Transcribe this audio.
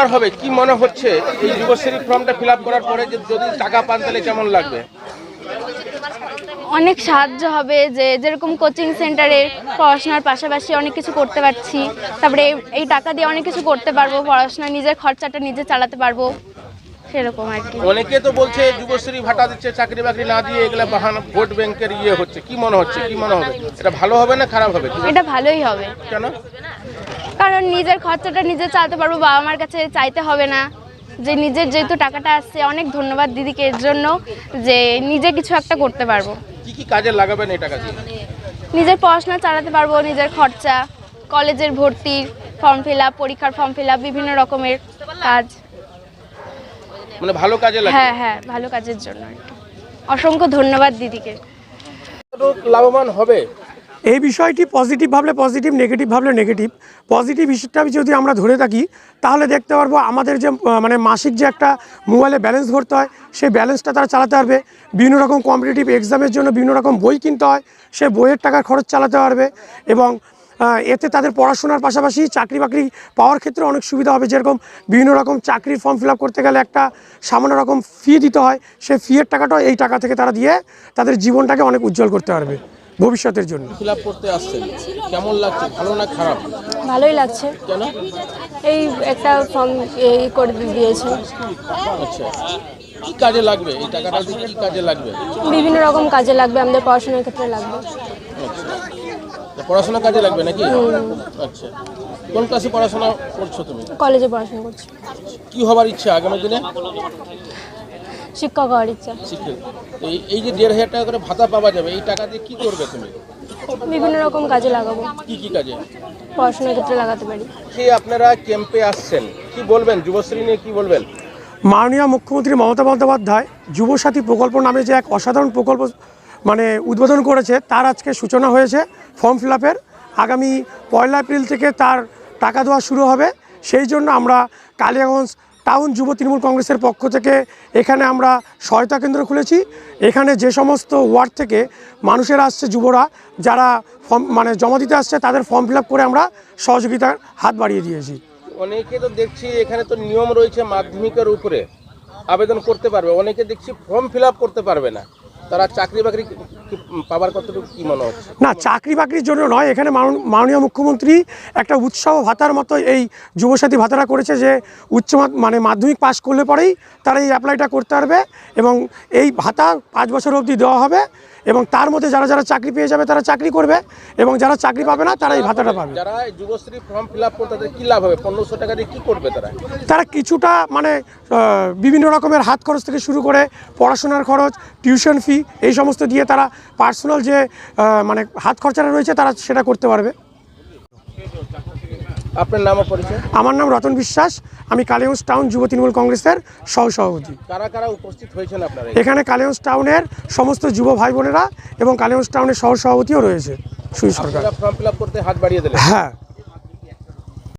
উপকার হবে? কি মনে হচ্ছে এই যুবশ্রী ফর্মটা ফিল করার পরে যদি টাকা পান তাহলে কেমন লাগবে? অনেক সাহায্য হবে যে যেরকম কোচিং সেন্টারে পড়াশোনার পাশাপাশি অনেক কিছু করতে পারছি। তারপরে এই- টাকা দিয়ে অনেক কিছু করতে পারব পড়াশোনা নিজের খরচাটা নিজে চালাতে পারব সেরকম আর কি। অনেকে তো বলছে যুবশ্রী ভাতা দিচ্ছে চাকরি বাকরি না দিয়ে এগুলো বাহানা ভোট ব্যাংকের ইয়ে হচ্ছে। কি মনে হচ্ছে? কি মনে হবে? এটা ভালো হবে না খারাপ হবে? এটা ভালোই হবে। কেন? কারণ নিজের খরচাটা নিজে চালাতে পারব বাবা মার কাছে চাইতে হবে না। যে নিজের যেহেতু টাকাটা আসছে অনেক ধন্যবাদ দিদিকে এর জন্য যে নিজে কিছু একটা করতে পারব। কি কি কাজে লাগাবেন এই টাকা দিয়ে? নিজের পড়াশোনা চালাতে পারব নিজের খরচা কলেজের ভর্তির ফর্ম ফিল আপ পরীক্ষার ফর্ম ফিল আপ বিভিন্ন রকমের কাজ। মানে ভালো কাজে লাগবে হ্যাঁ হ্যাঁ ভালো কাজের জন্য অসংখ্য ধন্যবাদ দিদিকে। লাভবান হবে? এই বিষয়টি পজিটিভ ভাবলে পজিটিভ নেগেটিভ ভাবলে নেগেটিভ পজিটিভ হিসেবটা যদি আমরা ধরে থাকি, তাহলে দেখতে পারব আমাদের যে মানে মাসিক যে একটা মোবাইলে ব্যালেন্স ভরতে হয়, সেই ব্যালেন্সটা তারা চালাতে পারবে। বিভিন্ন রকম কম্পিটিটিভ এক্সামের জন্য বিভিন্ন রকম বই কিনতে হয়, সে বইয়ের টাকার খরচ চালাতে পারবে এবং এতে তাদের পড়াশোনার পাশাপাশি চাকরি বাকরি পাওয়ার ক্ষেত্রে অনেক সুবিধা হবে। যেরকম বিভিন্ন রকম চাকরির ফর্ম ফিল করতে গেলে একটা সামান্য রকম ফি দিতে হয় সেই ফিয়ের টাকাটাও এই টাকা থেকে তারা দিয়ে তাদের জীবনটাকে অনেক উজ্জ্বল করতে পারবে। ভবিষ্যতের জন্য। ফিল আপ করতে আসছেন। কেমন লাগছে? ভালো না খারাপ? ভালোই লাগছে। কেন? এই একটা ফর্ম এই করে দিয়েছে। আচ্ছা। কি কাজে লাগবে? এই টাকাটা দিয়ে কি কাজে লাগবে? বিভিন্ন রকম কাজে লাগবে আমাদের পড়াশোনার ক্ষেত্রে লাগবে। আচ্ছা। পড়াশোনা কাজে লাগবে নাকি? আচ্ছা। কোন ক্লাসে পড়াশোনা করছ তুমি? কলেজে পড়াশোনা করছি। কি হবার ইচ্ছা আগামী দিনে? শিক্ষক হওয়ার ইচ্ছা। এই এই যে দেড় হাজার টাকা করে ভাতা পাওয়া যাবে এই টাকা দিয়ে কি করবে তুমি? বিভিন্ন রকম কাজে লাগাবো। কি কি কাজে? পড়াশোনার ক্ষেত্রে লাগাতে পারি। যে আপনারা ক্যাম্পে আসছেন। কি বলবেন? যুবশ্রী নিয়ে কি বলবেন? মাননীয় মুখ্যমন্ত্রী মমতা বন্দ্যোপাধ্যায় যুবসাথী প্রকল্প নামে যে এক অসাধারণ প্রকল্প মানে উদ্বোধন করেছে তার আজকে সূচনা হয়েছে ফর্ম ফিল আপের। আগামী পয়লা এপ্রিল থেকে তার টাকা দেওয়া শুরু হবে। সেই জন্য আমরা কালিয়াগঞ্জ টাউন যুব তৃণমূল কংগ্রেসের পক্ষ থেকে এখানে আমরা সহায়তা কেন্দ্র খুলেছি। এখানে যে সমস্ত ওয়ার্ড থেকে মানুষের আসছে, যুবরা, যারা ফর্ম মানে জমা দিতে আসছে, তাদের ফর্ম ফিল করে আমরা সহযোগিতার হাত বাড়িয়ে দিয়েছি। অনেকে তো দেখছি এখানে তো নিয়ম রয়েছে মাধ্যমিকের উপরে আবেদন করতে পারবে, অনেকে দেখছি ফর্ম ফিল করতে পারবে না। তারা চাকরি বাকরি পাবার কতটুকু কি মনে হচ্ছে? না, চাকরি বাকরির জন্য নয়, এখানে মানন- মাননীয় মুখ্যমন্ত্রী একটা উৎসাহ ভাতার মতো এই যুবসাথী ভাতাটা করেছে যে উচ্চ মানে মাধ্যমিক পাস করলে পরেই তারা এই অ্যাপ্লাইটা করতে পারবে এবং এই ভাতা পাঁচ বছর অবধি দেওয়া হবে এবং তার মধ্যে যারা যারা চাকরি পেয়ে যাবে তারা চাকরি করবে এবং যারা চাকরি পাবে না তারা এই ভাতাটা পাবে। যারা যুবশ্রী ফর্ম ফিল আপ করতে তাদের কি লাভ হবে? পনেরোশো টাকা দিয়ে কি করবে তারা? তারা কিছুটা মানে বিভিন্ন রকমের হাত খরচ থেকে শুরু করে পড়াশোনার খরচ টিউশন ফি এই সমস্ত দিয়ে তারা পার্সোনাল যে মানে হাত খরচাটা রয়েছে তারা সেটা করতে পারবে। আপনার নাম পরিচয়? আমার নাম রতন বিশ্বাস। আমি কালিগঞ্জ টাউন যুব তৃণমূল কংগ্রেসের সহসভাপতি। কারা কারা উপস্থিত হয়েছেন আপনারা এখানে? কালিগঞ্জ টাউনের সমস্ত যুব ভাই বোনেরা এবং কালিগঞ্জ টাউনের সহ সভাপতিও রয়েছে। সুই সরকার। ফর্ম ফিল করতে হাত বাড়িয়ে দিলেন? হ্যাঁ।